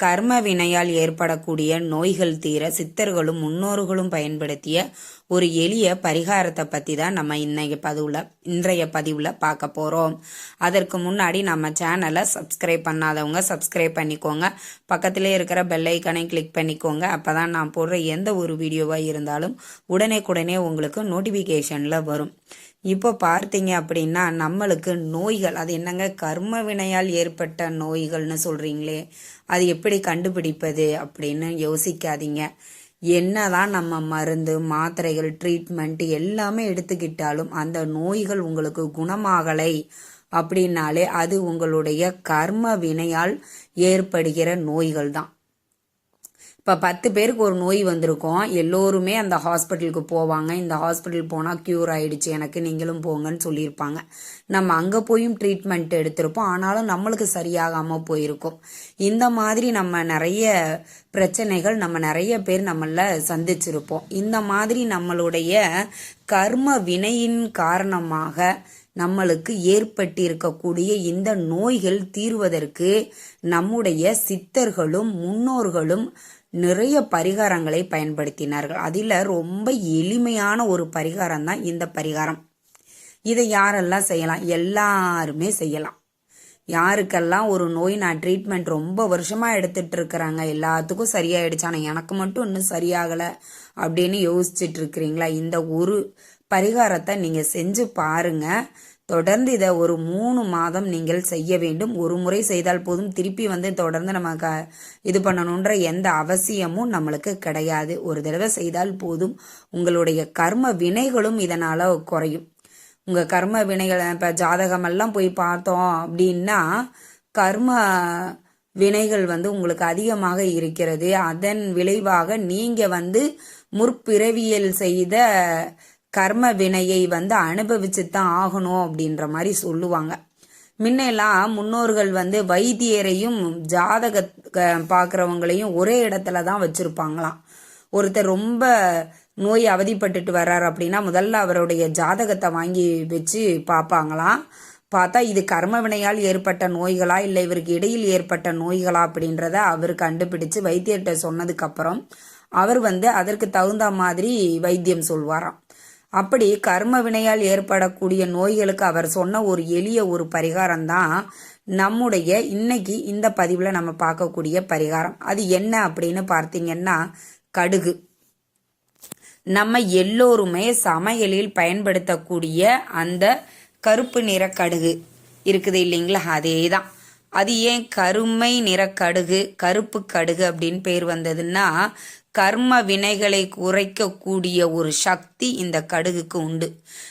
கர்ம வினையால் ஏற்படக்கூடிய நோய்கள் தீர சித்தர்களும் முன்னோர்களும் பயன்படுத்திய ஒரு எளிய பரிகாரத்தை பற்றி தான் நம்ம இன்னைக்கு பதிவில் இன்றைய பதிவில் பார்க்க போகிறோம் அதற்கு முன்னாடி நம்ம சேனலை சப்ஸ்கிரைப் பண்ணாதவங்க சப்ஸ்கிரைப் பண்ணிக்கோங்க. பக்கத்திலே இருக்கிற பெல்லைக்கனை கிளிக் பண்ணிக்கோங்க. அப்பதான் நான் போடுற எந்த ஒரு வீடியோவாக இருந்தாலும் உடனே உங்களுக்கு நோட்டிஃபிகேஷனில் வரும். இப்போ பார்த்தீங்க அப்படின்னா நம்மளுக்கு நோய்கள் அது என்னங்க? கர்ம வினையால் ஏற்பட்ட நோய்கள்னு சொல்கிறீங்களே அது எப்படி கண்டுபிடிப்பது அப்படின்னு யோசிக்காதீங்க. என்னதான் நம்ம மருந்து மாத்திரைகள் ட்ரீட்மெண்ட் எல்லாமே எடுத்துக்கிட்டாலும் அந்த நோய்கள் உங்களுக்கு குணமாகலை அப்படின்னாலே அது உங்களுடைய கர்ம வினையால் ஏற்படுகிற நோய்கள் தான் இப்போ பத்து பேருக்கு ஒரு நோய் வந்திருக்கோம். எல்லோருமே அந்த ஹாஸ்பிட்டலுக்கு போவாங்க. இந்த ஹாஸ்பிட்டல் போனால் க்யூர் ஆயிடுச்சு. எனக்கு நீங்களும் போங்கன்னு சொல்லியிருப்பாங்க. நம்ம அங்கே போயும் ட்ரீட்மெண்ட் எடுத்திருப்போம். ஆனாலும் நம்மளுக்கு சரியாகாமல் போயிருக்கும். இந்த மாதிரி நம்ம நிறைய பிரச்சனைகள் நம்ம நிறைய பேர் நம்மள சந்திச்சிருப்போம். இந்த மாதிரி நம்மளுடைய கர்ம வினையின் காரணமாக நம்மளுக்கு ஏற்பட்டிருக்கக்கூடிய இந்த நோய்கள் தீர்வதற்கு நம்முடைய சித்தர்களும் முன்னோர்களும் நிறைய பரிகாரங்களை பயன்படுத்தினார்கள். அதில் ரொம்ப எளிமையான ஒரு பரிகாரம் தான் இந்த பரிகாரம். இதை யாரெல்லாம் செய்யலாம்? எல்லாருமே செய்யலாம். யாருக்கெல்லாம் ஒரு நோய் நான் ட்ரீட்மெண்ட் ரொம்ப வருஷமா எடுத்துட்டு இருக்கிறாங்க எல்லாத்துக்கும் சரியாயிடுச்சு ஆனால் எனக்கு மட்டும் இன்னும் சரியாகலை அப்படின்னு யோசிச்சுட்டு இருக்கிறீங்களா இந்த ஒரு பரிகாரத்தை நீங்கள் செஞ்சு பாருங்கள் தொடர்ந்து இதை ஒரு மூணு மாதம் நீங்கள் செய்ய வேண்டும். ஒரு முறை செய்தால் போதும். திருப்பி வந்து தொடர்ந்து நம்ம க இது பண்ணணுன்ற எந்த அவசியமும் நம்மளுக்கு கிடையாது. ஒரு தடவை செய்தால் போதும். உங்களுடைய கர்ம வினைகளும் இதனால் குறையும். உங்கள் கர்ம வினைகள் இப்போ ஜாதகமெல்லாம் போய் பார்த்தோம் அப்படின்னா கர்ம வினைகள் வந்து உங்களுக்கு அதிகமாக இருக்கிறது. அதன் விளைவாக நீங்கள் வந்து முற்பிறவியல் செய்த கர்ம வினையை வந்து அனுபவிச்சு தான் ஆகணும் அப்படின்ற மாதிரி சொல்லுவாங்க. முன்னெல்லாம் முன்னோர்கள் வந்து வைத்தியரையும் ஜாதக பார்க்குறவங்களையும் ஒரே இடத்துல தான் வச்சுருப்பாங்களாம். ஒருத்தர் ரொம்ப நோய் அவதிப்பட்டுட்டு வர்றார் அப்படின்னா முதல்ல அவருடைய ஜாதகத்தை வாங்கி வச்சு பார்ப்பாங்களாம். பார்த்தா இது கர்ம வினையால் ஏற்பட்ட நோய்களா இல்லை இவருக்கு இடையில் ஏற்பட்ட நோய்களா அப்படின்றத அவர் கண்டுபிடிச்சு வைத்தியர்கிட்ட சொன்னதுக்கப்புறம் அவர் வந்து அதற்கு தகுந்த மாதிரி வைத்தியம் சொல்வாராம். அப்படி கர்ம வினையால் ஏற்படக்கூடிய நோய்களுக்கு அவர் சொன்ன ஒரு எளிய ஒரு பரிகாரம் தான் நம்முடைய இன்னைக்கு இந்த பதிவில் நம்ம பார்க்கக்கூடிய பரிகாரம். அது என்ன அப்படின்னு பார்த்தீங்கன்னா கடுகு. நம்ம எல்லோருமே சமையலில் பயன்படுத்தக்கூடிய அந்த கருப்பு நிற கடுகு. இருக்குது இல்லைங்களா? அதே தான் அது ஏன் கருமை நிற கடுகு கருப்பு கடுகு அப்படின்னு பேர் வந்ததுன்னா கர்ம வினைகளை குறைக்கக்கூடிய ஒரு சக்தி இந்த கடுகுக்கு உண்டு.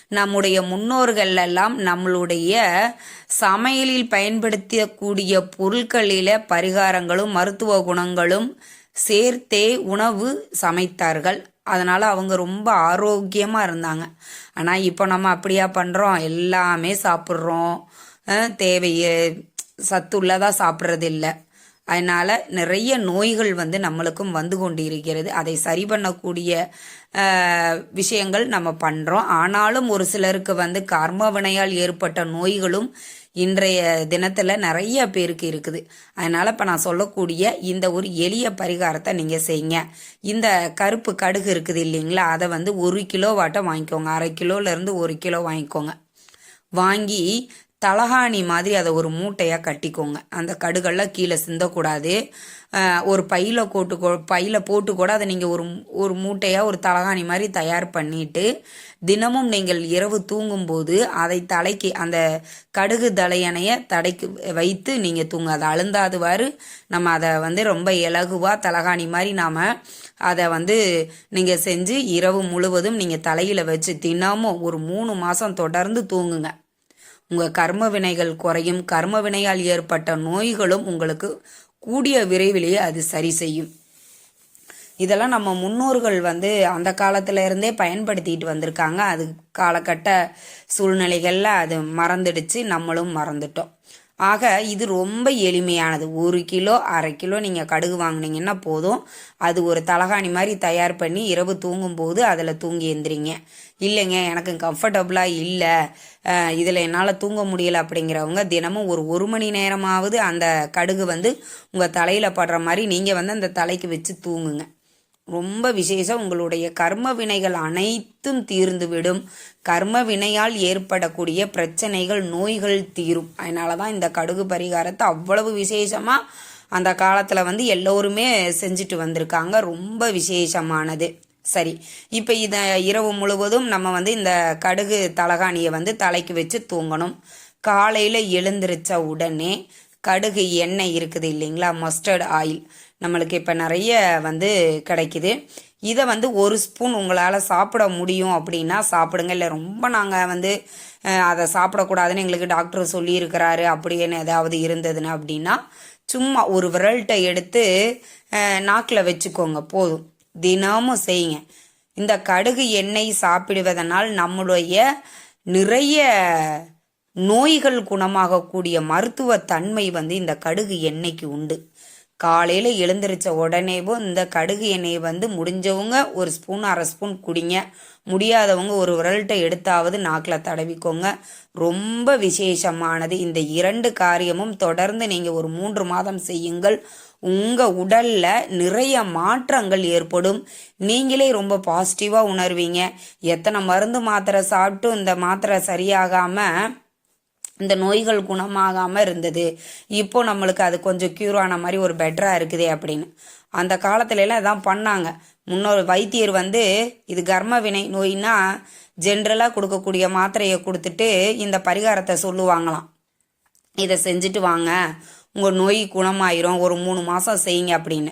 நம்முடைய முன்னோர்கள் எல்லாம் நம்மளுடைய சமையலில் பயன்படுத்தக்கூடிய பொருட்களில பரிகாரங்களும் மருத்துவ குணங்களும் சேர்த்தே உணவு சமைத்தார்கள். அதனால அவங்க ரொம்ப ஆரோக்கியமா இருந்தாங்க. ஆனா இப்போ நம்ம அப்படியா பண்றோம்? எல்லாமே சாப்பிட்றோம். தேவையை சத்துள்ளதாக சாப்பிட்றது இல்லை அதனால் நிறைய நோய்கள் வந்து நம்மளுக்கும் வந்து கொண்டு இருக்கிறது அதை சரி பண்ணக்கூடிய விஷயங்கள் நம்ம பண்ணுறோம் ஆனாலும் ஒரு சிலருக்கு வந்து கர்ம வினையால் ஏற்பட்ட நோய்களும் இன்றைய தினத்தில் நிறைய பேருக்கு இருக்குது. அதனால் இப்போ நான் சொல்லக்கூடிய இந்த ஒரு எளிய பரிகாரத்தை நீங்கள் செய்யுங்க. இந்த கருப்பு கடுகு இருக்குது இல்லைங்களா? அதை வந்து ஒரு கிலோ வாட்டம் வாங்கிக்கோங்க. அரை கிலோலேருந்து ஒரு கிலோ வாங்கிக்கோங்க. வாங்கி தலகாணி மாதிரி அதை ஒரு மூட்டையாக கட்டிக்கோங்க. அந்த கடுகெல்லாம் கீழே சிந்தக்கூடாது. ஒரு பையில் போட்டு பையில் போட்டு கூட அதை நீங்கள் ஒரு ஒரு மூட்டையாக ஒரு தலகாணி மாதிரி தயார் பண்ணிட்டு தினமும் நீங்கள் இரவு தூங்கும்போது அதை தலைக்கு அந்த கடுகு தலையணைய தடைக்கு வைத்து நீங்கள் தூங்க அதை அழுந்தாதுவாறு நம்ம அதை வந்து ரொம்ப இலகுவாக தலகாணி மாதிரி நாம் அதை வந்து நீங்கள் செஞ்சு இரவு முழுவதும் நீங்கள் தலையில் வச்சு தினமும் ஒரு மூணு மாதம் தொடர்ந்து தூங்குங்க. உங்கள் கர்ம வினைகள் குறையும். கர்ம வினையால் ஏற்பட்ட நோய்களும் உங்களுக்கு கூடிய விரைவிலேயே அது சரி செய்யும். இதெல்லாம் நம்ம முன்னோர்கள் வந்து அந்த காலத்துல இருந்தே பயன்படுத்திட்டு வந்திருக்காங்க. அது காலகட்ட சூழ்நிலைகளில் அது மறந்துடுச்சு. நம்மளும் மறந்துட்டோம். ஆக இது ரொம்ப எளிமையானது. ஒரு கிலோ அரை கிலோ நீங்கள் கடுகு வாங்கினீங்கன்னா போதும். அது ஒரு தலகாணி மாதிரி தயார் பண்ணி இரவு தூங்கும்போது அதில் தூங்கி எந்திரிங்க. இல்லைங்க எனக்கு கம்ஃபர்டபுளாக இல்லை. இதில் என்னால் தூங்க முடியல அப்படிங்கிறவங்க தினமும் ஒரு ஒரு மணி நேரமாவது அந்த கடுகு வந்து உங்கள் தலையில் படுற மாதிரி நீங்கள் வந்து அந்த தலைக்கு வச்சு தூங்குங்க. ரொம்ப விசேஷம். உங்களுடைய கர்ம வினைகள் அனைத்தும் தீர்ந்துவிடும். கர்ம வினையால் ஏற்படக்கூடிய பிரச்சனைகள் நோய்கள் தீரும். அதனால தான் இந்த கடுகு பரிகாரத்தை அவ்வளவு விசேஷமாக அந்த காலத்தில் வந்து எல்லோருமே செஞ்சுட்டு வந்திருக்காங்க. ரொம்ப விசேஷமானது. சரி இப்போ இதை இரவு முழுவதும் நம்ம வந்து இந்த கடுகு தலகாணியை வந்து தலைக்கு வச்சு தூங்கணும். காலையில் எழுந்திருச்ச உடனே கடுகு எண்ணெய் இருக்குது இல்லைங்களா மஸ்டர்ட் ஆயில் நம்மளுக்கு இப்போ நிறைய வந்து கிடைக்குது. இதை வந்து ஒரு ஸ்பூன் உங்களால் சாப்பிட முடியும் அப்படின்னா சாப்பிடுங்க. இல்லை ரொம்ப நாங்கள் வந்து அதை சாப்பிடக்கூடாதுன்னு எங்களுக்கு டாக்டர் சொல்லியிருக்கிறாரு. அப்படின்னு ஏதாவது இருந்ததுன்னு அப்படின்னா சும்மா ஒரு விரல்கிட்ட எடுத்து நாக்கில் வச்சுக்கோங்க. போதும். தினமும் செய்யுங்க. இந்த கடுகு எண்ணெய் சாப்பிடுவதனால் நம்மளுடைய நிறைய நோய்கள் குணமாகக்கூடிய மருத்துவ தன்மை வந்து இந்த கடுகு எண்ணெய்க்கு உண்டு. காலையில் எழுந்திரிச்ச உடனேவும் இந்த கடுகு எண்ணெயை வந்து முடிஞ்சவங்க ஒரு ஸ்பூன் அரை ஸ்பூன் குடிங்க. முடியாதவங்க ஒரு விரல்கிட்ட எடுத்தாவது நாக்கில் தடவிக்கோங்க. ரொம்ப விசேஷமானது. இந்த இரண்டு காரியமும் தொடர்ந்து நீங்கள் ஒரு மூன்று மாதம் செய்யுங்கள். உங்கள் உடலில் நிறைய மாற்றங்கள் ஏற்படும். நீங்களே ரொம்ப பாசிட்டிவாக உணர்வீங்க. எத்தனை மருந்து மாத்திரை சாப்பிட்டு இந்த மாத்திரை சரியாகாமல் இந்த நோய்கள் குணமாகாமல் இருந்தது. இப்போ நம்மளுக்கு அது கொஞ்சம் க்யூர் ஆன மாதிரி ஒரு பெட்டராக இருக்குதே அப்படின்னு. அந்த காலத்துலலாம் இதான் பண்ணாங்க. முன்னொரு வைத்தியர் வந்து இது கர்ம வினை நோயின்னா ஜென்ரலாக கொடுக்கக்கூடிய மாத்திரையை கொடுத்துட்டு இந்த பரிகாரத்தை சொல்லுவாங்களாம். இதை செஞ்சுட்டு வாங்க. உங்கள் நோய் குணமாயிரும். ஒரு மூணு மாதம் செய்யுங்க அப்படின்னு.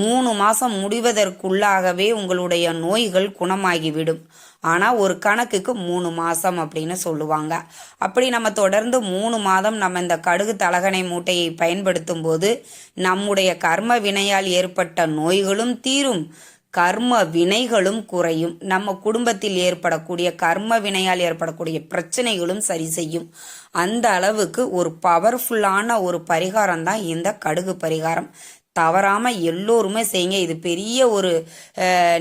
மூணு மாதம் முடிவதற்குள்ளாகவே உங்களுடைய நோய்கள் குணமாகிவிடும். ஆனால் ஒரு கணக்குக்கு மூணு மாதம் அப்படின்னு சொல்லுவாங்க. அப்படி நம்ம தொடர்ந்து மூணு மாதம் நம்ம இந்த கடுகு தலகணை மூட்டையை பயன்படுத்தும் போது நம்முடைய கர்ம வினையால் ஏற்பட்ட நோய்களும் தீரும். கர்ம வினைகளும் குறையும். நம்ம குடும்பத்தில் ஏற்படக்கூடிய கர்ம வினையால் ஏற்படக்கூடிய பிரச்சனைகளும் சரி செய்யும். அந்த அளவுக்கு ஒரு பவர்ஃபுல்லான ஒரு பரிகாரம் தான் இந்த கடுகு பரிகாரம். தவறாமல் எல்லோருமே செய்யுங்க. இது பெரிய ஒரு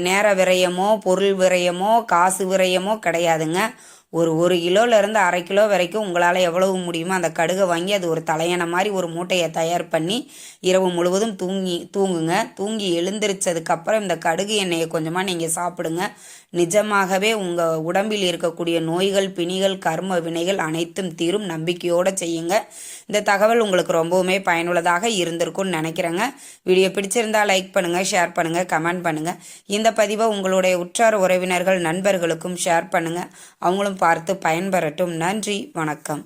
நேர விரயமோ பொருள் விரயமோ காசு விரயமோ கிடையாதுங்க. ஒரு ஒரு கிலோலேருந்து அரை கிலோ வரைக்கும் உங்களால் எவ்வளவு முடியுமோ அந்த கடுகை வாங்கி அது ஒரு தலையணை மாதிரி ஒரு மூட்டையை தயார் பண்ணி இரவு முழுவதும் தூங்கி தூங்குங்க. தூங்கி எழுந்திரிச்சதுக்கப்புறம் இந்த கடுகு எண்ணெயை கொஞ்சமாக நீங்கள் சாப்பிடுங்க. நிஜமாகவே உங்கள் உடம்பில் இருக்கக்கூடிய நோய்கள் பிணிகள் கர்ம வினைகள் அனைத்தும் தீரும். நம்பிக்கையோடு செய்யுங்க. இந்த தகவல் உங்களுக்கு ரொம்பவுமே பயனுள்ளதாக இருந்திருக்கும்னு நினைக்கிறேங்க. வீடியோ பிடிச்சிருந்தா லைக் பண்ணுங்கள் ஷேர் பண்ணுங்கள் கமெண்ட் பண்ணுங்கள் இந்த பதிவை உங்களுடைய உற்றார் உறவினர்கள் நண்பர்களுக்கும் ஷேர் பண்ணுங்கள் அவங்களும் பார்த்து பயன்பெறட்டும். நன்றி வணக்கம்.